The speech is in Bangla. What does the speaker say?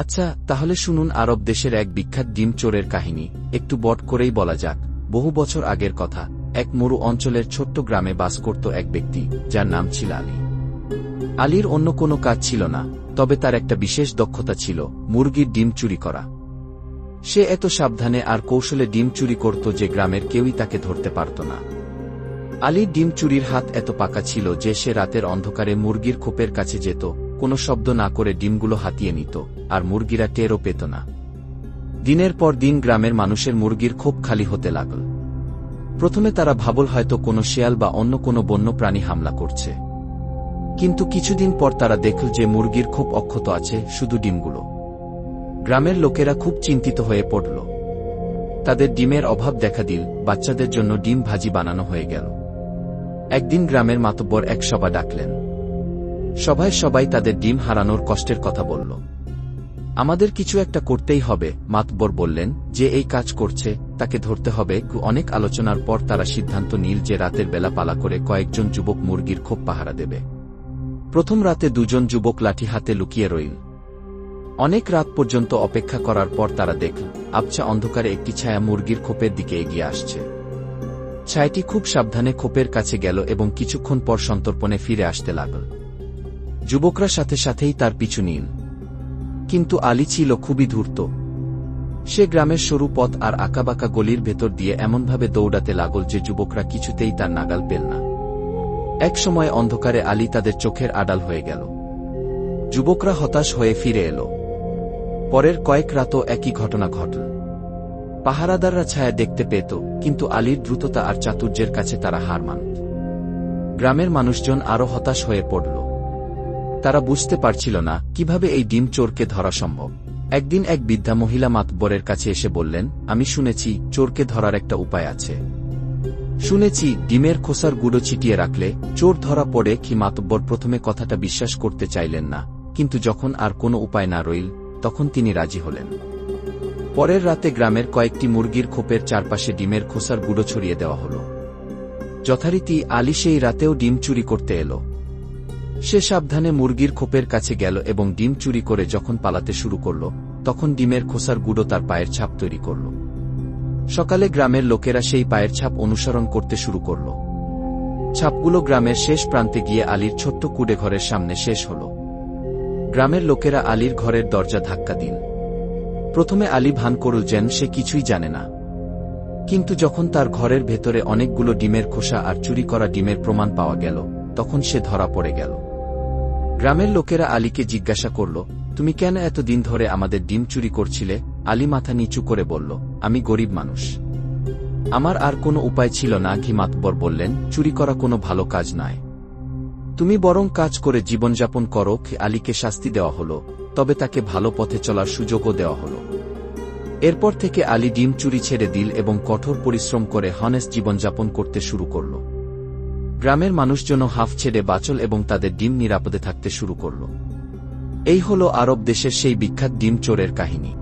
আচ্ছা তাহলে শুনুন আরব দেশের এক বিখ্যাত ডিম চোরের কাহিনী। একটু বট করেই বলা যাক। বহু বছর আগের কথা। এক মরু অঞ্চলের ছোট্ট গ্রামে বাস করত এক ব্যক্তি, যার নাম ছিল আলী। আলীর অন্য কোনো কাজ ছিল না, তবে তার একটা বিশেষ দক্ষতা ছিল, মুরগির ডিম চুরি করা। সে এত সাবধানে আর কৌশলে ডিম চুরি করত যে গ্রামের কেউই তাকে ধরতে পারত না। আলীর ডিম চুরির হাত এত পাকা ছিল যে সে রাতের অন্ধকারে মুরগির খোপের কাছে যেত, কোনো শব্দ না করে ডিমগুলো হাতিয়ে নিত। আর মুরগিরা টেরও পেত না। দিনের পর দিন গ্রামের মানুষের মুরগির খুব খালি হতে লাগল। প্রথমে তারা ভাবল হয়তো কোনো শেয়াল বা অন্য কোনো বন্য প্রাণী হামলা করছে। কিন্তু কিছুদিন পর তারা দেখল যে মুরগির খোপ অক্ষত আছে শুধু ডিমগুলো। গ্রামের লোকেরা খুব চিন্তিত হয়ে পড়ল। তাদের ডিমের অভাব দেখা দিল, বাচ্চাদের জন্য ডিম ভাজি বানানো হয়ে গেল। একদিন গ্রামের মাতব্বর এক সভা ডাকলেন। সভায় সবাই তাদের ডিম হারানোর কষ্টের কথা বলল। আমাদের কিছু একটা করতেই হবে মাতবর বললেন, যে এই কাজ করছে, তাকে ধরতে হবে অনেক আলোচনার পর তারা সিদ্ধান্ত নিল যে রাতের বেলা পালা করে কয়েকজন যুবক মুরগির খোপ পাহারা দেবে। প্রথম রাতে দুজন যুবক লাঠি হাতে লুকিয়ে রইল। অনেক রাত পর্যন্ত অপেক্ষা করার পর তারা দেখল, আবছা অন্ধকারে একটি ছায়া মুরগির খোপের দিকে এগিয়ে আসছে। ছায়াটি খুব সাবধানে খোপের কাছে গেল এবং কিছুক্ষণ পর সন্তর্পণে ফিরে আসতে লাগল। যুবকরা সাথে সাথেই তার পিছু নিল। কিন্তু আলী ছিল খুবই ধূর্ত। সে গ্রামের সরু পথ আর আঁকাবাঁকা গলির ভেতর দিয়ে এমনভাবে দৌড়াতে লাগল যে যুবকরা কিছুতেই তার নাগাল পেল না। এক সময় অন্ধকারে আলী তাদের চোখের আড়াল হয়ে গেল। যুবকরা হতাশ হয়ে ফিরে এলো। পরের কয়েক রাতও একই ঘটনা ঘটল। পাহারাদাররা ছায়া দেখতে পেত, কিন্তু আলীর দ্রুততা আর চাতুর্যের কাছে তারা হার মানত। গ্রামের মানুষজন আরও হতাশ হয়ে পড়ল। তারা বুঝতে পারছিল না কীভাবে এই ডিম চোরকে ধরা সম্ভব। একদিন এক বৃদ্ধা মহিলা মাতব্বরের কাছে এসে বললেন, আমি শুনেছি চোরকে ধরার একটা উপায় আছে। শুনেছি ডিমের খোসার গুঁড়ো ছিটিয়ে রাখলে চোর ধরা পড়ে কি মাতব্বর প্রথমে কথাটা বিশ্বাস করতে চাইলেন না, কিন্তু যখন আর কোনো উপায় না রইল, তখন তিনি রাজি হলেন। পরের রাতে গ্রামের কয়েকটি মুরগির খোপের চারপাশে ডিমের খোসার গুঁড়ো ছড়িয়ে দেওয়া হল। যথারীতি আলি সেই রাতেও ডিম চুরি করতে এলো। সে সাবধানে মুরগির খোপের কাছে গেল এবং ডিম চুরি করে যখন পালাতে শুরু করল, তখন ডিমের খোসার গুঁড়ো তার পায়ের ছাপ তৈরি করল। সকালে গ্রামের লোকেরা সেই পায়ের ছাপ অনুসরণ করতে শুরু করল। ছাপগুলো গ্রামের শেষ প্রান্তে গিয়ে আলীর ছোট্ট কুড়ে ঘরের সামনে শেষ হল। গ্রামের লোকেরা আলীর ঘরের দরজা ধাক্কা দিন প্রথমে আলী ভান করল যেন সে কিছুই জানে না। কিন্তু যখন তার ঘরের ভেতরে অনেকগুলো ডিমের খোসা আর চুরি করা ডিমের প্রমাণ পাওয়া গেল, তখন সে ধরা পড়ে গেল। গ্রামের লোকেরা আলীকে জিজ্ঞাসা করল, তুমি কেন এতদিন ধরে আমাদের ডিম চুরি করছিলে? আলী মাথা নিচু করে বলল, আমি গরিব মানুষ। আমার আর কোনো উপায় ছিল না ঘি মাতবর বললেন, চুরি করা কোনো ভালো কাজ নয়। তুমি বরং কাজ করে জীবনযাপন করো আলীকে শাস্তি দেওয়া হলো, তবে তাকে ভালো পথে চলার সুযোগও দেওয়া হলো। এরপর থেকে আলী ডিম চুরি ছেড়ে দিল এবং কঠোর পরিশ্রম করে হনেস জীবনযাপন করতে শুরু করল। গ্রামের মানুষজন হাফ ছেড়ে বাচল এবং তাদের ডিম নিরাপদে থাকতে শুরু করল। এই হল আরব দেশের সেই বিখ্যাত ডিম চোরের কাহিনী।